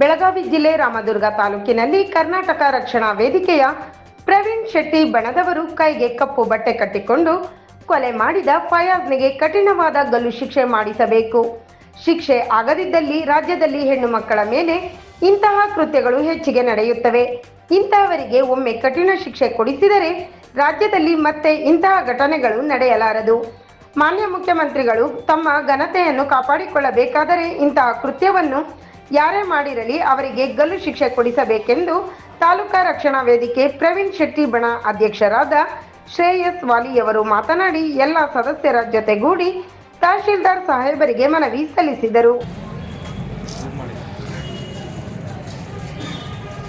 ಬೆಳಗಾವಿ ಜಿಲ್ಲೆ ರಾಮದುರ್ಗ ತಾಲೂಕಿನಲ್ಲಿ ಕರ್ನಾಟಕ ರಕ್ಷಣಾ ವೇದಿಕೆಯ ಪ್ರವೀಣ್ ಶೆಟ್ಟಿ ಬಣದವರು ಕೈಗೆ ಕಪ್ಪು ಬಟ್ಟೆ ಕಟ್ಟಿಕೊಂಡು ಕೊಲೆ ಮಾಡಿದ ಫಯಾಜ್ನಿಗೆ ಕಠಿಣವಾದ ಗಲ್ಲು ಶಿಕ್ಷೆ ಮಾಡಿಸಬೇಕು. ಶಿಕ್ಷೆ ಆಗದಿದ್ದಲ್ಲಿ ರಾಜ್ಯದಲ್ಲಿ ಹೆಣ್ಣು ಮಕ್ಕಳ ಮೇಲೆ ಇಂತಹ ಕೃತ್ಯಗಳು ಹೆಚ್ಚಿಗೆ ನಡೆಯುತ್ತವೆ. ಇಂತಹವರಿಗೆ ಒಮ್ಮೆ ಕಠಿಣ ಶಿಕ್ಷೆ ಕೊಡಿಸಿದರೆ ರಾಜ್ಯದಲ್ಲಿ ಮತ್ತೆ ಇಂತಹ ಘಟನೆಗಳು ನಡೆಯಲಾರದು. ಮಾನ್ಯ ಮುಖ್ಯಮಂತ್ರಿಗಳು ತಮ್ಮ ಘನತೆಯನ್ನು ಕಾಪಾಡಿಕೊಳ್ಳಬೇಕಾದರೆ ಇಂತಹ ಕೃತ್ಯವನ್ನು ಯಾರೇ ಮಾಡಿರಲಿ ಅವರಿಗೆ ಗಲ್ಲು ಶಿಕ್ಷೆ ಕೊಡಿಸಬೇಕೆಂದು ತಾಲೂಕಾ ರಕ್ಷಣಾ ವೇದಿಕೆ ಪ್ರವೀಣ್ ಶೆಟ್ಟಿ ಬಣ ಅಧ್ಯಕ್ಷರಾದ ಶ್ರೇಯಸ್ ವಾಲಿಯವರು ಮಾತನಾಡಿ ಎಲ್ಲ ಸದಸ್ಯರ ಜೊತೆಗೂಡಿ ತಹಶೀಲ್ದಾರ್ ಸಾಹೇಬರಿಗೆ ಮನವಿ ಸಲ್ಲಿಸಿದರು ನಮ್ಮ ಹೇಳಿದ್ವಿ ಸರ್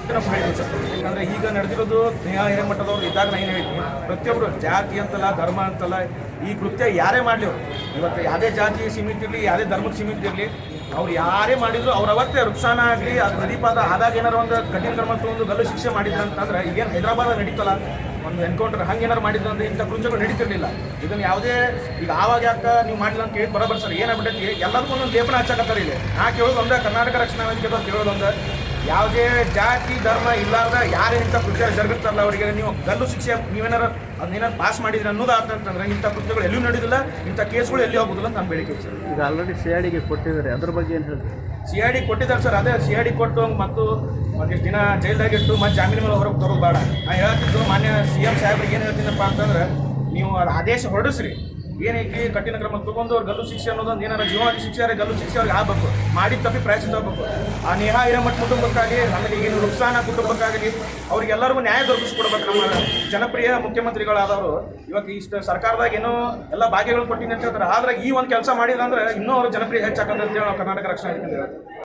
ಯಾಕಂದ್ರೆ ಈಗ ನಡೆದಿರೋದು ಸ್ನೇಹ ಹಿರೇಮಠದವ್ರು ಇದ್ದಾಗ ನಾನು ಏನು ಹೇಳ್ತೀನಿ ಪ್ರತಿಯೊಬ್ಬರು ಜಾತಿ ಅಂತಲ್ಲ, ಧರ್ಮ ಅಂತಲ್ಲ, ಈ ಕೃತ್ಯ ಯಾರೇ ಮಾಡಲಿ ಇವತ್ತು ಯಾವುದೇ ಜಾತಿ ಸೀಮಿತ ಇರಲಿ, ಯಾವುದೇ ಧರ್ಮಕ್ಕೆ ಸೀಮಿತ ಇರಲಿ, ಅವ್ರು ಯಾರೇ ಮಾಡಿದ್ರು ಅವ್ರು ಅವತ್ತೇ ವೃಕ್ಷಾನ ಆಗಲಿ ಅದು ಪ್ರದೀಪಾದ ಆದಾಗ ಏನಾರು ಒಂದು ಕಠಿಣ ಕರ್ಮ ಒಂದು ಗಲ್ಲು ಶಿಕ್ಷೆ ಮಾಡಿದ್ರು ಅಂತಂದ್ರೆ ಈಗೇನು ಹೈದರಾಬಾದ್ ನಡೀತಲ್ಲ, ಒಂದು ಎನ್ಕೌಂಟರ್ ಹಂಗೆ ಏನಾರು ಮಾಡಿದ್ರು ಅಂದರೆ ಇಂಥ ಕೃತ್ಯಗಳು ನಡೀತಿರ್ಲಿಲ್ಲ. ಇದನ್ನು ಯಾವುದೇ ಈಗ ಆವಾಗ ಯಾಕೆ ನೀವು ಮಾಡಿಲ್ಲ ಅಂತ ಕೇಳಿ ಬರೋಬರ್ ಸರ್, ಏನಾಗ್ಬಿಟ್ಟೈತಿ? ಎಲ್ಲದಕ್ಕೂ ಒಂದು ಲೇಪನ ಹಚ್ಚಕತ್ತಾರೆ ಇಲ್ಲಿ. ನಾ ಕೇಳೋದು ಒಂದೇ, ಕರ್ನಾಟಕ ರಕ್ಷಣಾ ವೇದಿಕೆ ಕೇಳೋದು ಒಂದೇ. ಯಾವುದೇ ಜಾತಿ ಧರ್ಮ ಇಲ್ಲಾರ್ದ ಯಾರು ಇಂಥ ಕೃತ್ಯ ಜರುಗುತ್ತಲ್ಲ ಅವರಿಗೆ ನೀವು ಗಲ್ಲು ಶಿಕ್ಷೆ ನೀವೇನಾರ ಅದನ್ನೇನಾರು ಪಾಸ್ ಮಾಡಿದ್ರೆ ಅನ್ನೋದು ಅಂತಂದ್ರೆ ಇಂಥ ಕೃತ್ಯಗಳು ಎಲ್ಲೂ ನಡೆಯೋದಿಲ್ಲ ಇಂಥ ಕೇಸ್ಗಳು ಎಲ್ಲಿ ಹೋಗೋದಿಲ್ಲ ಅಂತ ನಾನು ಬೇಡಿಕೆ ಸರ್ ಈಗ ಆಲ್ರೆಡಿ ಸಿ ಐ ಡಿಗೆ ಕೊಟ್ಟಿದ್ದಾರೆ. ಅದ್ರ ಬಗ್ಗೆ ಏನು ಹೇಳಿ ಸಿ ಐ ಡಿ ಕೊಟ್ಟಿದ್ದಾರೆ ಸರ್ ಅದೇ ಸಿ ಐ ಡಿ ಕೊಟ್ಟು ಮತ್ತು ಒಂದಿಷ್ಟು ದಿನ ಜೈಲ್ದಾಗಿಟ್ಟು ಮತ್ತೆ ಜಾಮೀನು ಮೇಲೆ ಹೊರಗೆ ತರೋದು ಬೇಡ. ನಾನು ಹೇಳ್ತಿದ್ದು ಮಾನ್ಯ ಸಿ ಎಂ ಸಾಹೇಬ್ರಿಗೆ ಏನು ಹೇಳ್ತೀನಪ್ಪ ಅಂತಂದ್ರೆ ನೀವು ಆದೇಶ ಹೊರಡಿಸ್ರಿ. ಏನೈತಿ ಕಠಿಣ ಕ್ರಮ ತಗೊಂಡು ಅವ್ರು ಗಲ್ಲು ಶಿಕ್ಷೆ ಅನ್ನೋದೊಂದು ಏನಾರ ಜೀವನ ಶಿಕ್ಷೆ ಅವ್ರಿಗೆ ಗಲ್ಲು ಶಿಕ್ಷೆ ಅವ್ರಿಗೆ ಆಗಬೇಕು. ಮಾಡಿದ ತಪ್ಪಿ ಪ್ರಯತ್ನ ಆಗಬೇಕು ಆ ನೇಹಾ ಹಿರೇಮಠ ಕುಟುಂಬಕ್ಕಾಗಲಿ ಆಮೇಲೆ ಈಗಿನ ನುಕ್ಸಾನ ಕುಟುಂಬಕ್ಕಾಗಲಿ, ಅವ್ರಿಗೆಲ್ಲರಿಗೂ ನ್ಯಾಯ ದೊರಕಿಸ್ಕೊಡ್ಬೇಕು ನಮ್ಮ ಜನಪ್ರಿಯ ಮುಖ್ಯಮಂತ್ರಿಗಳಾದವರು. ಇವತ್ತು ಇಷ್ಟು ಸರ್ಕಾರದಾಗ ಏನೋ ಎಲ್ಲ ಭಾಗ್ಯಗಳು ಕೊಟ್ಟಿನಿ ಅಂತ ಹೇಳ್ತಾರೆ. ಆದ್ರೆ ಈ ಒಂದು ಕೆಲಸ ಮಾಡಿದ್ರೆ ಅಂದ್ರೆ ಇನ್ನೂ ಅವ್ರ ಜನಪ್ರಿಯ ಹೆಚ್ಚಾಕಂತ ಹೇಳಿ ಕರ್ನಾಟಕ ರಕ್ಷಣಾ ಹೇಳ್ತೀವಿ